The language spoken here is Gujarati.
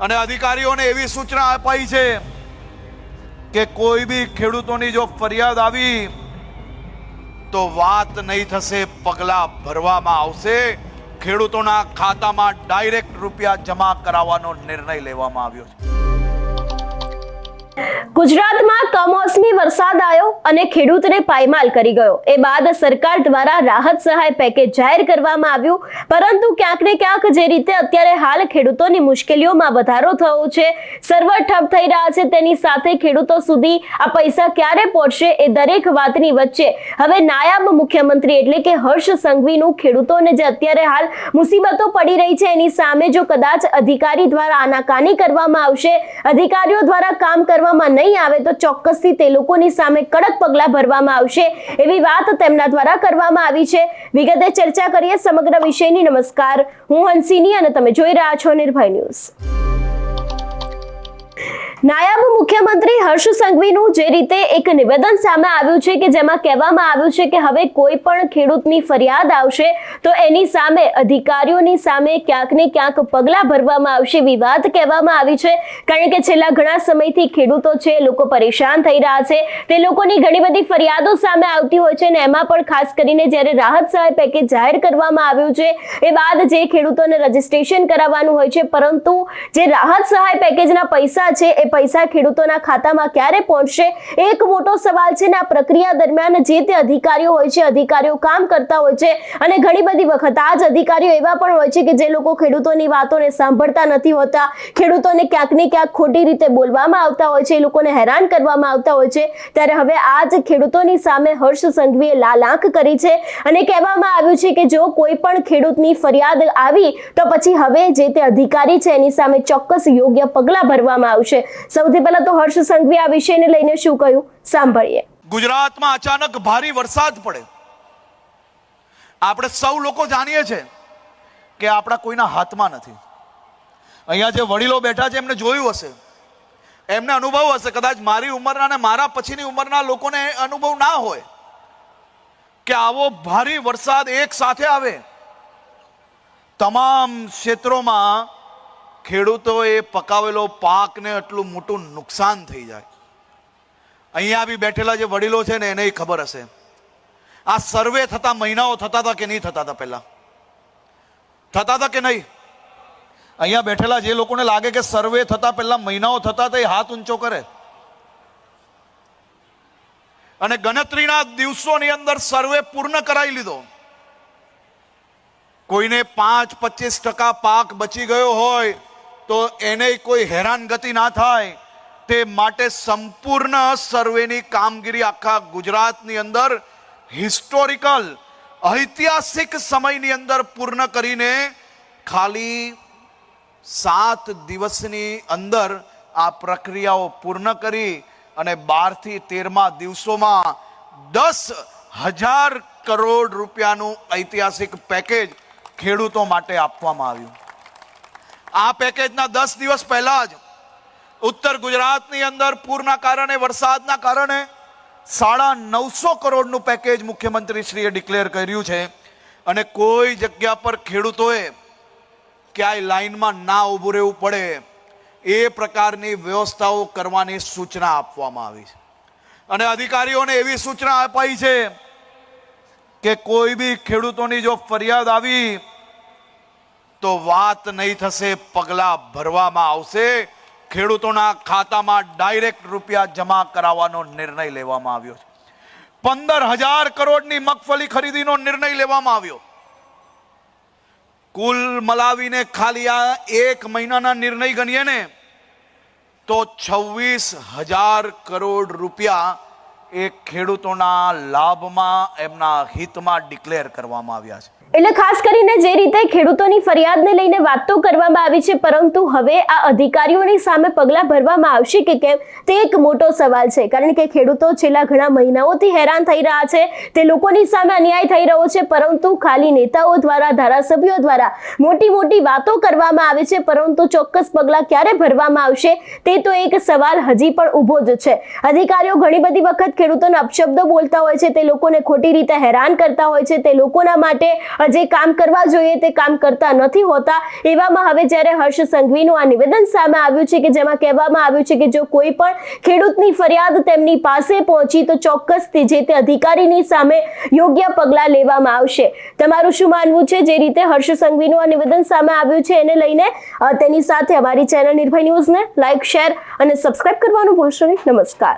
અને અધિકારીઓને એવી સૂચના અપાઈ છે કે કોઈ બી ખેડૂતોની જો ફરિયાદ આવી, તો વાત નહીં થશે, પગલાં ભરવામાં આવશે. ખેડૂતોના ખાતામાં ડાયરેક્ટ રૂપિયા જમા કરાવવાનો નિર્ણય લેવામાં આવ્યો છે. ગુજરાતમાં કમોસમી વરસાદ આવ્યો અને ખેડૂતને પાયમાલ કરી ગયો. એ બાદ સરકાર દ્વારા રાહત સહાય પેકેજ જાહેર કરવામાં આવ્યું. પરંતુ ક્યાંક ને ક્યાંક જે રીતે અત્યારે હાલ ખેડૂતોની મુશ્કેલીઓમાં વધારો થયો છે, સર્વર ઠપ થઈ રહ્યા છે, તેની સાથે ખેડૂતો સુધી આ પૈસા ક્યારે પહોંચશે એ દરેક વાતની વચ્ચે હવે નાયબ મુખ્યમંત્રી એટલે કે હર્ષ સંઘવીનું ખેડૂતોને જે અત્યારે હાલ મુસીબતો પડી રહી છે, એની સામે જો કદાચ અધિકારી દ્વારા આનાકાની કરવામાં આવશે, અધિકારીઓ દ્વારા કામ કરવામાં નહીં આવે તો ચોક્કસથી તે લોકોની સામે કડક પગલાં ભરવામાં આવશે એવી વાત તેમના દ્વારા કરવામાં આવી છે. વિગતે ચર્ચા કરીએ સમગ્ર વિષયની. નમસ્કાર. હું હંસિની અને તમે જોઈ રહ્યા છો નિર્ભય ન્યૂઝ. નાયબ મુખ્યમંત્રી હર્ષ સંઘવીનું જે રીતે એક નિવેદન સામે આવ્યું છે કે જેમાં કહેવામાં આવ્યું છે કે હવે કોઈ પણ ખેડૂતની ફરિયાદ આવશે તો એની સામે અધિકારીઓની સામે ક્યાંક ને ક્યાંક પગલાં ભરવામાં આવશે વિવાદ કહેવામાં આવી છે. કારણ કે છેલ્લા ઘણા સમયથી ખેડૂતો છે, લોકો પરેશાન થઈ રહ્યા છે. તે લોકોની ઘણી બધી ફરિયાદો સામે આવતી હોય છે અને એમાં પણ ખાસ કરીને જ્યારે રાહત સહાય પેકેજ જાહેર કરવામાં આવ્યું છે, એ બાદ જે ખેડૂતોને રજીસ્ટ્રેશન કરાવવાનું હોય છે, પરંતુ જે રાહત સહાય પેકેજના પૈસા છે, એ પૈસા ખેડૂતોના ખાતામાં ક્યારે પહોંચશે? એક મોટો સવાલ છે ને, આ પ્રક્રિયા દરમિયાન જે તે અધિકારીઓ હોય છે, અધિકારીઓ કામ કરતા હોય છે અને ઘણી બધી વખત આ જ અધિકારીઓ એવા પણ હોય છે કે જે લોકો ખેડૂતોની વાતોને સાંભળતા નથી હોતા. ખેડૂતોને ક્યાંક ને ક્યાંક ખોટી રીતે બોલવામાં આવતા હોય છે, એ લોકોને હેરાન કરવામાં આવતા હોય છે. ત્યારે હવે આ જ ખેડૂતોની સામે હર્ષ સંઘવીએ લાલ આંખ કરી છે અને કહેવામાં આવ્યું છે કે જો કોઈ પણ ખેડૂતની ફરિયાદ આવી, તો પછી હવે જે તે અધિકારી છે, એની સામે ચોક્કસ યોગ્ય પગલાં ભરવામાં આવશે. સૌથી પહેલા તો હર્ષ સંઘવી આ વિષયને લઈને શું કહ્યું? સાંભળીએ. ગુજરાતમાં અચાનક ભારે વરસાદ પડે. આપણે સૌ લોકો જાણીએ છે કે આપણા કોઈના હાથમાં નથી. અહીંયા જે વડીલો બેઠા છે, એમને જોયું હશે. એમને અનુભવ હશે, કદાચ મારી ઉંમરના અને મારા પછીની ઉંમરના લોકોને અનુભવ ના હોય કે આવો ભારે વરસાદ એક સાથે આવે. તમામ ક્ષેત્રોમાં ખેડૂતોએ પકાવેલો પાકને આટલું મોટું નુકસાન થઈ જાય. અહીંયા બી બેઠેલા જે વડીલો છે ને, એને ખબર હશે. આ સર્વે થતા મહિનાઓ થતા હતા કે નહીં થતા હતા પહેલા? થતા હતા કે નહીં? અહીંયા બેઠેલા જે લોકોને લાગે કે સર્વે થતા પહેલા મહિનાઓ થતા હતા, એ હાથ ઊંચો કરે. અને ગણતરીના દિવસોની અંદર સર્વે પૂર્ણ કરાવી લીધો. કોઈને પાંચ પચીસ ટકા પાક બચી ગયો હોય તો એને કોઈ હેરાનગતિ ના થાય. તે માટે સંપૂર્ણ સર્વેની કામગીરી આખા ગુજરાતની અંદર હિસ્ટોરિકલ ઐતિહાસિક સમયની અંદર પૂર્ણ કરીને ખાલી સાત દિવસની અંદર આ પ્રક્રિયાઓ પૂર્ણ કરી અને બારથી તેરમા દિવસોમાં દસ હજાર કરોડ રૂપિયાનું ઐતિહાસિક પેકેજ ખેડૂતો માટે આપવામાં આવ્યું. આ પેકેજના દસ દિવસ પહેલા જ ઉત્તર ગુજરાતની અંદર પૂરના કારણે, વરસાદના કારણે સાડા નવસો કરોડનું પેકેજ મુખ્યમંત્રીશ્રીએ ડિક્લેર કર્યું છે. અને કોઈ જગ્યા પર ખેડૂતોએ ક્યાંય લાઇનમાં ના ઊભું રહેવું પડે એ પ્રકારની વ્યવસ્થાઓ કરવાની સૂચના આપવામાં આવી છે. અને અધિકારીઓને એવી સૂચના અપાઈ છે કે કોઈ બી ખેડૂતોની જો ફરિયાદ આવી તો વાત નહીં થશે, પગલાં ભરવામાં આવશે. ખેડૂતોના ખાતામાં ડાયરેક્ટ રૂપિયા જમા કરાવવાનો નિર્ણય લેવામાં આવ્યો છે. પંદર હજાર કરોડની મગફળી ખરીદીનો નિર્ણય લેવામાં આવ્યો. કુલ મલાવીને ખાલી આ એક મહિનાના નિર્ણય ગણીએ ને, તો છવ્વીસ હજાર કરોડ રૂપિયા એ ખેડૂતોના લાભમાં, એમના હિતમાં ડિક્લેર કરવામાં આવ્યા છે. એટલે ખાસ કરીને જે રીતે ખેડૂતોની ફરિયાદને લઈને વાત તો કરવામાં આવી છે, પરંતુ હવે આ અધિકારીઓની સામે પગલાં ભરવામાં આવશે કે કેમ, તે એક મોટો સવાલ છે. કારણ કે ખેડૂતો છેલ્લા ઘણા મહિનાઓથી હેરાન થઈ રહ્યા છે, તે લોકોની સામે અન્યાય થઈ રહ્યો છે, પરંતુ ખાલી નેતાઓ દ્વારા, ધારાસભ્યો દ્વારા મોટી મોટી વાતો કરવામાં આવે છે, પરંતુ ચોક્કસ પગલાં ક્યારે ભરવામાં આવશે, તે તો એક સવાલ હજી પણ ઊભો જ છે. અધિકારીઓ ઘણી બધી વખત ખેડૂતોને અપશબ્દો બોલતા હોય છે, તે લોકોને ખોટી રીતે હેરાન કરતા હોય છે, તે લોકોના માટે જે કામ કરવા જોઈએ તે કામ કરતા નથી હોતા. એવામાં હવે જ્યારે હર્ષ સંઘવીનું આ નિવેદન સામે આવ્યું છે કે જેમાં કહેવામાં આવ્યું છે કે જો કોઈ પણ ખેડૂતની ફરિયાદ તેમની પાસે પહોંચી તો ચોક્કસથી જે તે અધિકારીની સામે યોગ્ય પગલાં લેવામાં આવશે. તમારું શું માનવું છે જે રીતે હર્ષ સંઘવીનું આ નિવેદન સામે આવ્યું છે એને લઈને? તેની સાથે અમારી ચેનલ નિર્ભય ન્યૂઝને લાઇક શેર અને સબસ્ક્રાઇબ કરવાનું ભૂલશો નહીં. નમસ્કાર.